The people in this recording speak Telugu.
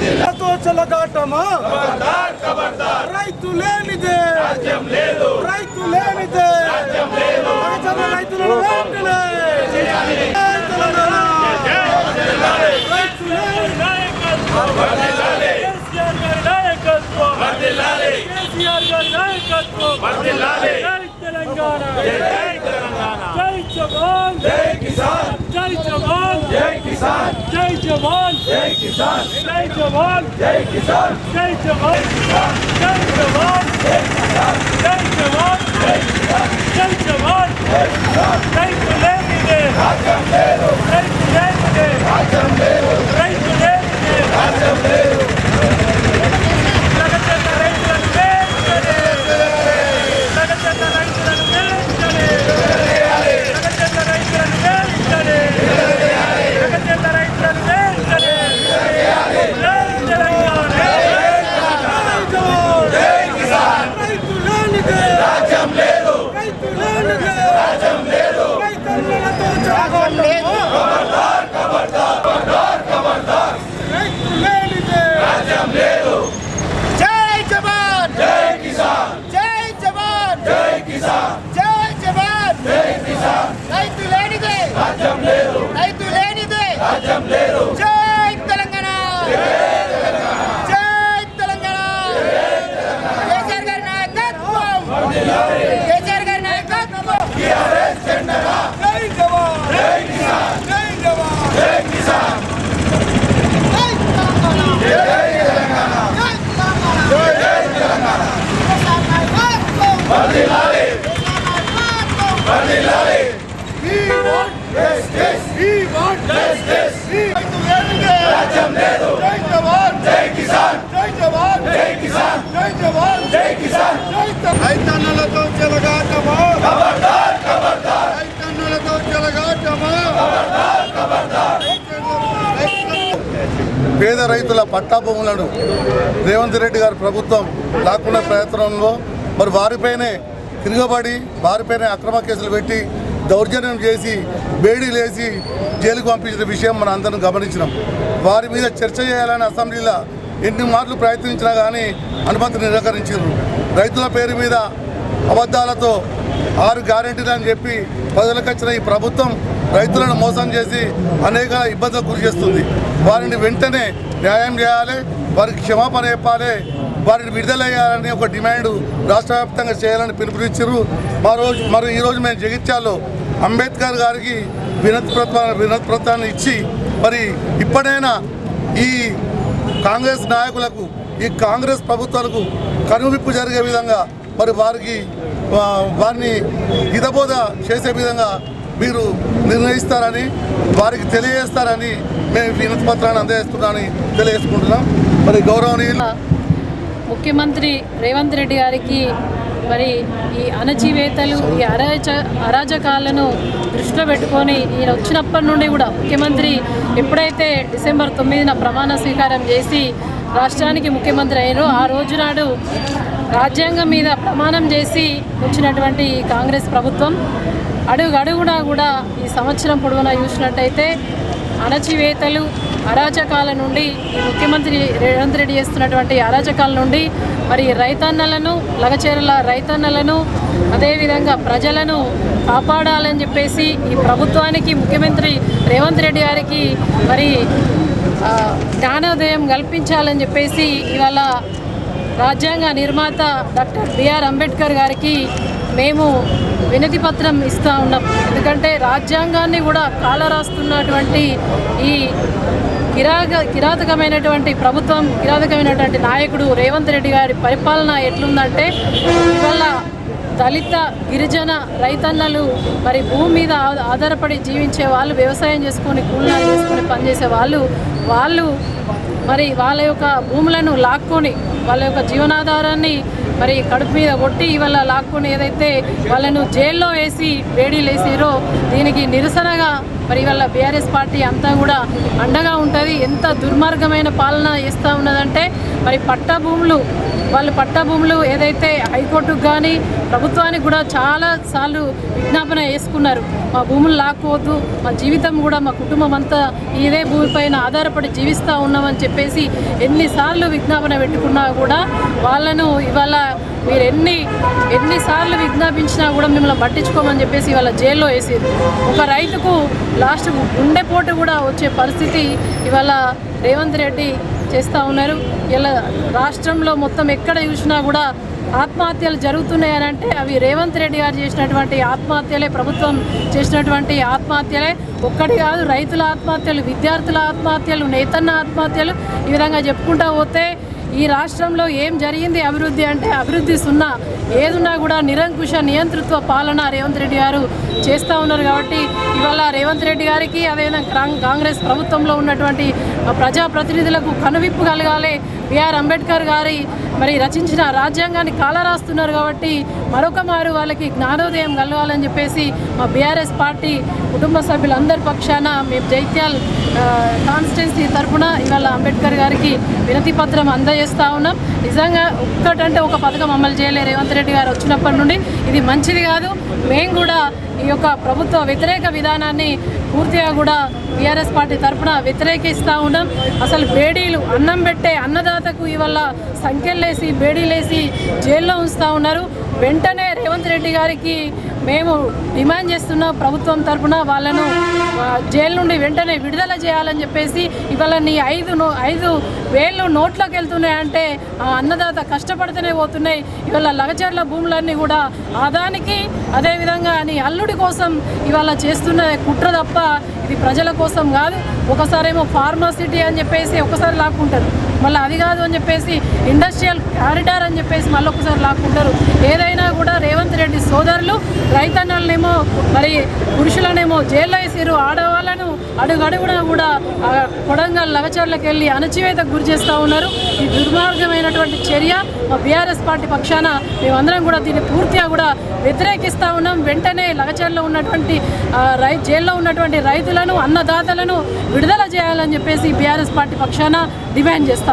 రైతులతో చెలగాటమా రైతు లేనిదే రైతు లేనిదే రైతులను వెంటనే. నాయకత్వం. తెలంగాణ. किसान जय जवान जय किसान जय जवान जय किसान जय जवान जय जवान जय किसान जय जवान जय किसान जय जवान जय किसान जय लेंगे राजम ले लो जय लेंगे राजम ले लो जय लेंगे राजम ले लो Samba! రైతుల పట్టా భూములను రేవంత్ రెడ్డి గారి ప్రభుత్వం లాక్కునే ప్రయత్నంలో మరి వారిపైనే తిరగబడి వారిపైనే అక్రమ కేసులు పెట్టి దౌర్జన్యం చేసి బేడీలేసి జైలుకు పంపించిన విషయం మనం అందరం గమనించినాం. వారి మీద చర్చ చేయాలని అసెంబ్లీలో ఎన్ని మార్లు ప్రయత్నించినా కానీ అనుమతి నిరాకరించారు. రైతుల పేరు మీద అబద్ధాలతో ఆరు గ్యారెంటీలు అని చెప్పి ప్రజలకు వచ్చిన ఈ ప్రభుత్వం రైతులను మోసం చేసి అనేక ఇబ్బందులకు గురి చేస్తుంది. వారిని వెంటనే న్యాయం చేయాలి వారికి క్షమాపణ చెప్పాలి వారిని విడుదలయ్యాలని ఒక డిమాండ్ రాష్ట్ర వ్యాప్తంగా చేయాలని పిలుపునిచ్చారు. మా రోజు మరి ఈరోజు మేము జగిత్యాల్లో అంబేద్కర్ గారికి వినతి పత్ర వినతి పత్రాన్ని ఇచ్చి మరి ఇప్పుడైనా ఈ కాంగ్రెస్ నాయకులకు ఈ కాంగ్రెస్ ప్రభుత్వాలకు కనువిప్పు జరిగే విధంగా మరి వారికి వారిని హితబోధ చేసే విధంగా మీరు నిర్ణయిస్తారని వారికి తెలియజేస్తారని మేము వినతి పత్రాన్ని అందజేస్తున్నామని తెలియజేసుకుంటున్నాం. మరి గౌరవనీయులు ముఖ్యమంత్రి రేవంత్ రెడ్డి గారికి మరి ఈ అణచివేతలు ఈ అరాచ అరాజకాలను దృష్టిలో పెట్టుకొని ఈయన వచ్చినప్పటి నుండి కూడా ముఖ్యమంత్రి ఎప్పుడైతే డిసెంబర్ తొమ్మిదిన ప్రమాణ స్వీకారం చేసి రాష్ట్రానికి ముఖ్యమంత్రి అయ్యారు. ఆ రోజు నాడు రాజ్యాంగం మీద ప్రమాణం చేసి వచ్చినటువంటి ఈ కాంగ్రెస్ ప్రభుత్వం అడుగు అడుగునా కూడా ఈ సంవత్సరం పొడవునా చూసినట్టయితే అణచివేతలు అరాచకాల నుండి ఈ ముఖ్యమంత్రి రేవంత్ రెడ్డి చేస్తున్నటువంటి అరాచకాల నుండి మరి రైతన్నలను లగచేరల రైతన్నలను అదేవిధంగా ప్రజలను కాపాడాలని చెప్పేసి ఈ ప్రభుత్వానికి ముఖ్యమంత్రి రేవంత్ రెడ్డి గారికి మరి జ్ఞానోదయం కల్పించాలని చెప్పేసి ఇవాళ రాజ్యాంగ నిర్మాత డాక్టర్ బిఆర్ అంబేద్కర్ గారికి మేము వినతి పత్రం ఇస్తూ ఉన్నాం. ఎందుకంటే రాజ్యాంగాన్ని కూడా కాలరాస్తున్నటువంటి ఈ కిరాక కిరాతకమైనటువంటి ప్రభుత్వం కిరాతకమైనటువంటి నాయకుడు రేవంత్ రెడ్డి గారి పరిపాలన ఎట్లుందంటే ఇవాళ దళిత గిరిజన రైతన్నలు మరి భూమి మీద ఆధారపడి జీవించే వాళ్ళు వ్యవసాయం చేసుకొని కూలినాలు చేసుకొని పనిచేసే వాళ్ళు వాళ్ళు మరి వాళ్ళ యొక్క భూములను లాక్కొని వాళ్ళ యొక్క జీవనాధారాన్ని మరి కడుపు మీద కొట్టి ఇవాళ లాక్కొని ఏదైతే వాళ్ళను జైల్లో వేసి వేడీలు వేసిరో దీనికి నిరసనగా మరి ఇవాళ బీఆర్ఎస్ పార్టీ అంతా కూడా అండగా ఉంటుంది. ఎంత దుర్మార్గమైన పాలన చేస్తూ ఉన్నది మరి పట్టా భూములు వాళ్ళు పట్టా భూములు ఏదైతే హైకోర్టుకు కానీ ప్రభుత్వానికి కూడా చాలా సార్లు విజ్ఞాపన వేసుకున్నారు మా భూములు లాక్కోవద్దు మా జీవితం కూడా మా కుటుంబం అంతా ఇదే భూమిపైన ఆధారపడి జీవిస్తూ ఉన్నామని చెప్పేసి ఎన్నిసార్లు విజ్ఞాపన పెట్టుకున్నా కూడా వాళ్ళను ఇవాళ మీరు ఎన్ని ఎన్నిసార్లు విజ్ఞాపించినా కూడా మిమ్మల్ని పట్టించుకోమని చెప్పేసి ఇవాళ జైల్లో వేసేది ఒక రైతుకు లాస్ట్ గుండెపోటు కూడా వచ్చే పరిస్థితి ఇవాళ రేవంత్ రెడ్డి చేస్తూ ఉన్నారు. ఇలా రాష్ట్రంలో మొత్తం ఎక్కడ చూసినా కూడా ఆత్మహత్యలు జరుగుతున్నాయని అంటే అవి రేవంత్ రెడ్డి గారు చేసినటువంటి ఆత్మహత్యలే ప్రభుత్వం చేసినటువంటి ఆత్మహత్యలే. ఒక్కటి కాదు రైతుల ఆత్మహత్యలు విద్యార్థుల ఆత్మహత్యలు నేతన్న ఆత్మహత్యలు ఈ విధంగా చెప్పుకుంటా పోతే ఈ రాష్ట్రంలో ఏం జరిగింది అభివృద్ధి అంటే అభివృద్ధి సున్నా. ఏదున్నా కూడా నిరంకుశ నియంతృత్వ పాలన రేవంత్ రెడ్డి గారు చేస్తూ ఉన్నారు కాబట్టి ఇవాళ రేవంత్ రెడ్డి గారికి అదేవిధంగా కాంగ్రెస్ ప్రభుత్వంలో ఉన్నటువంటి ప్రజాప్రతినిధులకు కనువిప్పు కలగాలి. బిఆర్ అంబేద్కర్ గారి మరి రచించిన రాజ్యాంగాన్ని కాలరాస్తున్నారు కాబట్టి మరొక మారు వాళ్ళకి జ్ఞానోదయం కలగాలని చెప్పేసి మా బీఆర్ఎస్ పార్టీ కుటుంబ సభ్యులందరి పక్షాన మేము జైత్యాల్ కాన్స్టిట్యున్సీ తరఫున ఇవాళ అంబేద్కర్ గారికి వినతి పత్రం అందజేస్తూ ఉన్నాం. నిజంగా ఒక్కటంటే ఒక పథకం అమలు చేయలే రేవంత్ రెడ్డి గారు వచ్చినప్పటి నుండి. ఇది మంచిది కాదు. మేము కూడా ఈ యొక్క ప్రభుత్వ వ్యతిరేక విధానాన్ని పూర్తిగా కూడా టీఆర్ఎస్ పార్టీ తరఫున వ్యతిరేకిస్తూ ఉన్నాం అసలు బేడీలు అన్నం పెట్టే అన్నదాతకు ఇవాళ సంఖ్యలేసి బేడీలేసి జైల్లో ఉంచుతూ ఉన్నారు. వెంటనే రేవంత్ రెడ్డి గారికి మేము డిమాండ్ చేస్తున్న ప్రభుత్వం తరఫున వాళ్ళను జైలు నుండి వెంటనే విడుదల చేయాలని చెప్పేసి ఇవాళ నీ ఐదు నో ఐదు వేళ్ళు నోట్లోకి వెళ్తున్నాయంటే ఆ అన్నదాత కష్టపడితేనే పోతున్నాయి. ఇవాళ లగచర్ల భూములన్నీ కూడా ఆదానికి అదేవిధంగా నీ అల్లుడి కోసం ఇవాళ చేస్తున్న కుట్ర తప్ప ఇది ప్రజల కోసం కాదు. ఒకసారేమో ఫార్మాసిటీ అని చెప్పేసి ఒకసారి లాక్కుంటారు. మళ్ళీ అది కాదు అని చెప్పేసి ఇండస్ట్రియల్ కారిడార్ అని చెప్పేసి మళ్ళీ ఒకసారి లాక్కుంటారు. ఏదైనా కూడా రేవంత్ రెడ్డి సోదరులు రైతన్నలనేమో మరి పురుషులనేమో జైల్లో వేసారు ఆడవాళ్ళను అడుగడుగునా కూడా కొడంగల్ లగచర్లకు వెళ్ళి అణచివేతకు గురి చేస్తూ ఉన్నారు. ఈ దుర్మార్గమైనటువంటి చర్య మా బీఆర్ఎస్ పార్టీ పక్షాన మేమందరం కూడా దీన్ని పూర్తిగా కూడా వ్యతిరేకిస్తూ ఉన్నాం. వెంటనే లగచర్లో ఉన్నటువంటి రై జైల్లో ఉన్నటువంటి రైతులను అన్నదాతలను విడుదల చేయాలని చెప్పేసి బీఆర్ఎస్ పార్టీ పక్షాన డిమాండ్ చేస్తాం